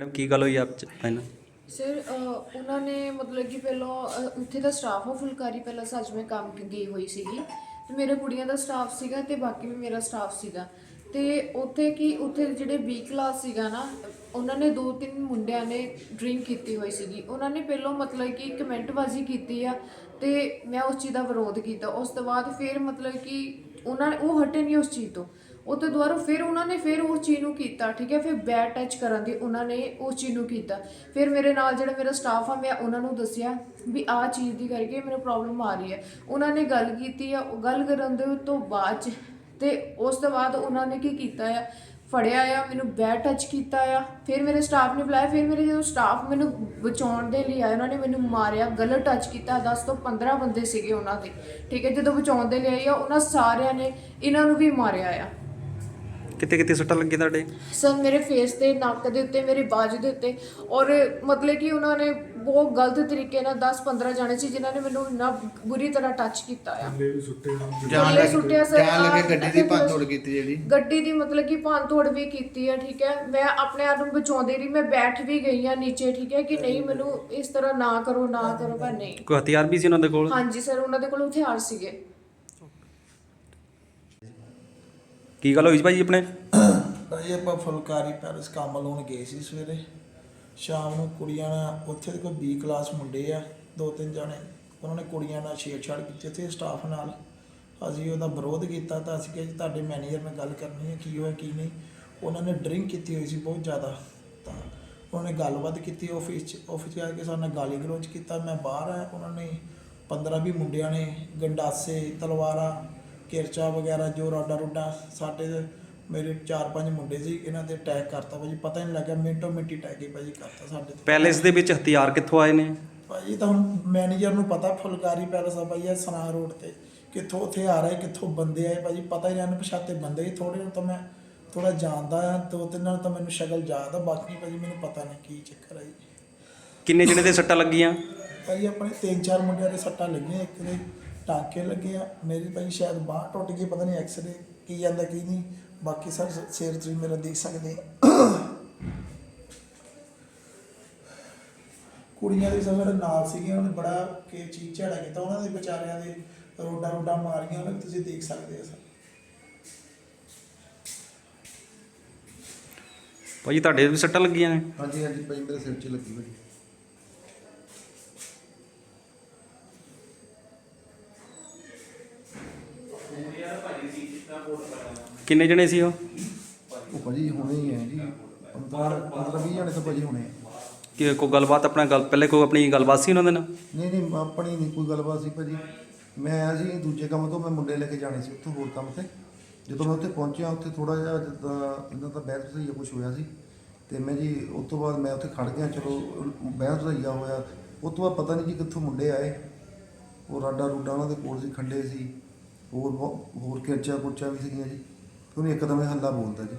Madam ਕੀ ਗੱਲ ਹੋਈ ਆਪ ਚ? ਪਹਿਲਾਂ ਸਰ ਅ, ਉਹਨਾਂ ਨੇ ਮਤਲਬ ਕਿ ਪਹਿਲਾਂ ਅ, ਉੱਥੇ ਦਾ ਸਟਾਫ ਆ ਫੁਲਕਾਰੀ ਪਹਿਲਾਂ ਸੱਚ ਕੰਮ ਤੇ ਗਈ ਹੋਈ ਸੀਗੀ। ਤੇ ਮੇਰੇ ਕੁੜੀਆਂ ਦਾ ਸਟਾਫ ਸੀਗਾ ਤੇ ਬਾਕੀ ਵੀ ਮੇਰਾ ਸਟਾਫ ਸੀਗਾ। ਤੇ ਉੱਥੇ ਕੀ ਉੱਥੇ ਜਿਹੜੇ ਬੀ ਕਲਾਸ ਸੀਗਾ ਨਾ ਉਹਨਾਂ ਨੇ ਦੋ ਤਿੰਨ ਮੁੰਡਿਆਂ ਨੇ ਡਰਿੰਕ ਕੀਤੀ ਹੋਈ ਸੀਗੀ। ਉਹਨਾਂ ਨੇ ਪਹਿਲਾਂ ਮਤਲਬ ਕਿ ਕਮੈਂਟਬਾਜ਼ੀ ਕੀਤੀ ਆ ਤੇ ਮੈਂ ਉਸ ਚੀਜ਼ ਦਾ ਵਿਰੋਧ ਕੀਤਾ। ਉਸ ਤੋਂ ਬਾਅਦ ਫਿਰ ਮਤਲਬ ਕਿ ਉਹਨਾਂ ਉਹ ਹਟੇ ਨਹੀਂ ਉਸ ਚੀਜ਼ ਤੋਂ। ਉਹ ਤੋਂ ਦੁਬਾਰਾ ਫਿਰ ਉਹਨਾਂ ਨੇ ਫਿਰ ਉਸ ਚੀਜ਼ ਨੂੰ ਕੀਤਾ, ਠੀਕ ਹੈ, ਫਿਰ ਬੈਡ ਟੱਚ ਕਰਨ ਦੀ ਉਹਨਾਂ ਨੇ ਉਸ ਚੀਜ਼ ਨੂੰ ਕੀਤਾ। ਫਿਰ ਮੇਰੇ ਨਾਲ ਜਿਹੜਾ ਮੇਰਾ ਸਟਾਫ ਆ, ਮੈਂ ਉਹਨਾਂ ਨੂੰ ਦੱਸਿਆ ਵੀ ਆਹ ਚੀਜ਼ ਦੀ ਕਰਕੇ ਮੈਨੂੰ ਪ੍ਰੋਬਲਮ ਆ ਰਹੀ ਹੈ। ਉਹਨਾਂ ਨੇ ਗੱਲ ਕੀਤੀ ਆ, ਉਹ ਗੱਲ ਕਰਨ ਦੇ ਤੋਂ ਬਾਅਦ ਚ ਤੇ ਉਸ ਤੋਂ ਬਾਅਦ ਉਹਨਾਂ ਨੇ ਕੀ ਕੀਤਾ ਆ? ਫੜਿਆ ਆ, ਮੈਨੂੰ ਬੈਡ ਟੱਚ ਕੀਤਾ ਆ। ਫਿਰ ਮੇਰੇ ਸਟਾਫ ਨੇ ਬੁਲਾਇਆ, ਫਿਰ ਮੇਰੇ ਜਦੋਂ ਸਟਾਫ ਮੈਨੂੰ ਬਚਾਉਣ ਦੇ ਲਈ ਆਇਆ ਉਹਨਾਂ ਨੇ ਮੈਨੂੰ ਮਾਰਿਆ, ਗਲਤ ਟੱਚ ਕੀਤਾ। 10 ਤੋਂ 15 ਬੰਦੇ ਸੀਗੇ ਉਹਨਾਂ ਦੇ, ਠੀਕ ਹੈ, ਜਦੋਂ ਬਚਾਉਣ ਦੇ ਲਈ ਆਈ ਆ, ਉਹਨਾਂ ਸਾਰਿਆਂ ਨੇ ਇਹਨਾਂ ਨੂੰ ਵੀ ਮਾਰਿਆ ਆ। ਕਿਤੇ ਕਿਤੇ ਸੱਟਾਂ ਲੱਗੀਆਂ ਤੁਹਾਡੇ? ਸਰ ਮੇਰੇ ਫੇਸ ਤੇ ਨੱਕ ਦੇ ਉੱਤੇ ਮੇਰੇ ਬਾਜੂ ਦੇ ਉੱਤੇ। ਔਰ ਮਤਲਬ ਕਿ ਉਹਨਾਂ ਨੇ ਬਹੁਤ ਗਲਤ ਤਰੀਕੇ ਨਾਲ 10-15 ਜਾਣੇ ਸੀ ਜਿਨ੍ਹਾਂ ਨੇ ਮੈਨੂੰ ਇੰਨਾ ਬੁਰੀ ਤਰ੍ਹਾਂ ਟੱਚ ਕੀਤਾ ਆ। ਜਾਨ ਥੱਲੇ ਸੁੱਟਿਆ ਸਰ, ਜਾਨ ਲੱਗੇ ਗੱਡੀ ਦੀ ਭੰਨ ਤੋੜ ਕੀਤੀ ਜਿਹੜੀ। ਗੱਡੀ ਦੀ ਮਤਲਬ ਕਿ ਭੰਨ ਤੋੜ ਵੀ ਕੀਤੀ ਹੈ ਠੀਕ ਹੈ। ਮੈਂ ਆਪਣੇ ਆਪ ਨੂੰ ਬਚਾਉਂਦੀ ਰਹੀ ਮੈਂ ਬੈਠ ਵੀ ਗਈ ਆ ਨੀਚੇ ਠੀਕ ਹੈ ਕਿ ਨਹੀਂ ਮੈਨੂੰ ਇਸ ਤਰ੍ਹਾਂ ਨਾ ਕਰੋ ਨਾ ਕਰੋ ਪਰ ਨਹੀਂ। ਕੋਈ ਹਥਿਆਰ ਵੀ ਸੀ ਉਹਨਾਂ ਦੇ ਕੋਲ? ਹਾਂਜੀ ਸਰ ਉਹਨਾਂ ਦੇ ਕੋਲ ਹਥਿਆਰ ਸੀਗੇ। ਕੀ ਗੱਲ ਹੋਈ ਸੀ ਭਾਜੀ ਆਪਣੇ? ਭਾਈ ਆਪਾਂ ਫੁਲਕਾਰੀ ਪੈਲਸ ਕੰਮ ਲਾਉਣ ਗਏ ਸੀ ਸਵੇਰੇ। ਸ਼ਾਮ ਨੂੰ ਕੁੜੀਆਂ ਨਾਲ ਉੱਥੇ ਦੇ ਕੋਈ ਬੀ ਕਲਾਸ ਮੁੰਡੇ ਆ, ਦੋ ਤਿੰਨ ਜਾਣੇ। ਉਹਨਾਂ ਨੇ ਕੁੜੀਆਂ ਨਾਲ ਛੇੜਛਾੜ ਕੀਤੀ ਤੇ ਸਟਾਫ ਨਾਲ। ਅਸੀਂ ਉਹਦਾ ਵਿਰੋਧ ਕੀਤਾ ਤਾਂ ਅਸੀਂ ਕਿਹਾ ਜੀ ਤੁਹਾਡੇ ਮੈਨੇਜਰ ਨਾਲ ਗੱਲ ਕਰਨੀ ਹੈ, ਕੀ ਹੋਇਆ, ਕੀ ਨਹੀਂ। ਉਹਨਾਂ ਨੇ ਡਰਿੰਕ ਕੀਤੀ ਹੋਈ ਸੀ ਬਹੁਤ ਜ਼ਿਆਦਾ। ਤਾਂ ਉਹਨਾਂ ਨੇ ਗੱਲਬਾਤ ਕੀਤੀ ਆਫਿਸ 'ਚ। ਆਫਿਸ 'ਚ ਆ ਕੇ ਸਾਡੇ ਨਾਲ ਗਾਲੀ ਗਲੋਚ ਕੀਤਾ। ਮੈਂ ਬਾਹਰ ਆਇਆ, ਉਹਨਾਂ ਨੇ 15 20 ਮੁੰਡਿਆਂ ਨੇ, ਗੰਡਾਸੇ, ਤਲਵਾਰਾਂ ਕਿਰਚਾ ਵਗੈਰਾ ਜੋ ਰਾਡਾ ਰੁੱਡਾ ਸਾਡੇ ਮੇਰੇ ਚਾਰ ਪੰਜ ਮੁੰਡੇ ਸੀ ਇਹਨਾਂ ਤੇ ਅਟੈਕ ਕਰਤਾ ਭਾਜੀ। ਪਤਾ ਹੀ ਨਹੀਂ ਲੱਗਾ ਮਿੰਟੋ ਮਿੰਟੀ ਅਟੈਕ ਹੀ ਭਾਜੀ ਕਰਤਾ ਸਾਡੇ ਤੇ। ਪੈਲੇਸ ਦੇ ਵਿੱਚ ਹਥਿਆਰ ਕਿੱਥੋਂ ਆਏ ਨੇ? ਭਾਜੀ ਤਾਂ ਹੁਣ ਮੈਨੇਜਰ ਨੂੰ ਪਤਾ ਫੁਲਕਾਰੀ ਪੈਲਸ ਆ ਭਾਈ ਇਹ ਸਨਾ ਰੋਡ ਤੇ। ਕਿੱਥੋਂ ਉੱਥੇ ਆ ਰਹੇ ਕਿੱਥੋਂ ਬੰਦੇ ਆਏ ਭਾਜੀ ਪਤਾ ਹੀ ਨਹੀਂ ਪਛਾਤੇ ਬੰਦੇ ਹੀ ਥੋੜੇ ਨੂੰ ਤਾਂ ਮੈਂ ਥੋੜਾ ਜਾਣਦਾ ਆ ਦੋ ਤਿੰਨ ਨਾਲ ਤਾਂ ਮੈਨੂੰ ਸ਼ਕਲ ਯਾਦ ਆ ਬਾਕੀ ਭਾਜੀ ਮੈਨੂੰ ਪਤਾ ਨਹੀਂ ਕੀ ਚੱਕਰ ਆ ਜੀ। ਕਿੰਨੇ ਜਣੇ ਦੇ ਸੱਟਾਂ ਲੱਗੀਆਂ? ਭਾਈ ਆਪਣੇ ਤਿੰਨ ਚਾਰ ਮੁੰਡਿਆਂ ਦੇ ਸੱਟਾਂ ਲੱਗੀਆਂ ਇੱਕ ਦੇ ਟਾਂਕੇ ਲੱਗੇ ਆ ਮੇਰੀ ਭਾਈ ਸ਼ਾਇਦ ਬਾਂਹ ਟੁੱਟ ਗਈ ਪਤਾ ਨਹੀਂ ਐਕਸਰੇ ਕੀ ਜਾਂਦਾ ਕੀ ਨਹੀਂ ਬਾਕੀ ਸਰ ਸਿਰ ਤੁਸੀਂ ਮੇਰਾ ਦੇਖ ਸਕਦੇ ਕੁੜੀਆਂ ਦੇ ਸਭ ਮੇਰੇ ਨਾਲ ਸੀਗੀਆਂ ਉਹਨੇ ਬੜਾ ਕੇ ਚੀਜ਼ ਝਾੜਾ ਕੀਤਾ ਉਹਨਾਂ ਦੇ ਵਿਚਾਰਿਆਂ ਦੇ ਰੋਡਾ ਰੋਡਾ ਮਾਰੀਆਂ ਉਹਨੇ ਤੁਸੀਂ ਦੇਖ ਸਕਦੇ ਆ ਸਰ। ਭਾਜੀ ਤੁਹਾਡੇ ਵੀ ਸੱਟਾਂ ਲੱਗੀਆਂ ਨੇ? ਹਾਂਜੀ ਹਾਂਜੀ ਭਾਈ ਮੇਰੇ ਸਿਰ 'ਚ ਲੱਗੀ ਭਾਈ ਕਿੰਨੇ ਜਣੇ ਸੀ ਉਹ? ਉਹ ਭਾਜੀ ਹੁਣੇ ਹੀ ਹੈ ਜੀ। 15 15 20 ਜਣੇ ਤਾਂ ਭਾਜੀ ਹੁਣੇ। ਆ। ਕਿ ਕੋਈ ਗੱਲਬਾਤ ਆਪਣਾ ਗੱਲ ਪਹਿਲੇ ਕੋਈ ਆਪਣੀ ਗੱਲਬਾਤ ਸੀ ਉਹਨਾਂ ਦੇ ਨਾਲ? ਨਹੀਂ ਨਹੀਂ ਆਪਣੀ ਨਹੀਂ ਕੋਈ ਗੱਲਬਾਤ ਸੀ ਭਾਜੀ। ਮੈਂ ਆਇਆ ਸੀ ਦੂਜੇ ਕੰਮ ਤੋਂ ਮੈਂ ਮੁੰਡੇ ਲੈ ਕੇ ਜਾਣੇ ਸੀ ਉੱਥੋਂ ਹੋਰ ਕੰਮ ਤੇ। ਜਦੋਂ ਮੈਂ ਉੱਥੇ ਪਹੁੰਚਿਆ ਉੱਥੇ ਥੋੜਾ ਜਿਹਾ ਜਿੱਦਾਂ ਇਹਨਾਂ ਦਾ ਬਹਿਸ ਸਹੀਆ ਕੁਝ ਹੋਇਆ ਸੀ। ਤੇ ਮੈਂ ਜੀ ਉਸ ਤੋਂ ਬਾਅਦ ਮੈਂ ਉੱਥੇ ਖੜ ਗਿਆ ਚਲੋ ਬਹਿਸ ਸਹੀਆ ਹੋਇਆ। ਉਸ ਤੋਂ ਬਾਅਦ ਪਤਾ ਨਹੀਂ ਜੀ ਕਿੱਥੋਂ ਮੁੰਡੇ ਆਏ। ਉਹ ਰਾਡਾ ਰੂਡਾ ਉਹਨਾਂ ਦੇ ਕੋਲ ਸੀ ਖੰਡੇ ਸੀ। ਹੋਰ ਬਹੁ- ਹੋਰ ਕਿਰਚਾ ਕੁਰਚਾ ਵੀ ਸੀਗੀਆਂ ਜੀ। ਉਹਨੇ ਇੱਕਦਮ ਹੀ ਹੱਲਾ ਬੋਲਦਾ ਜੀ।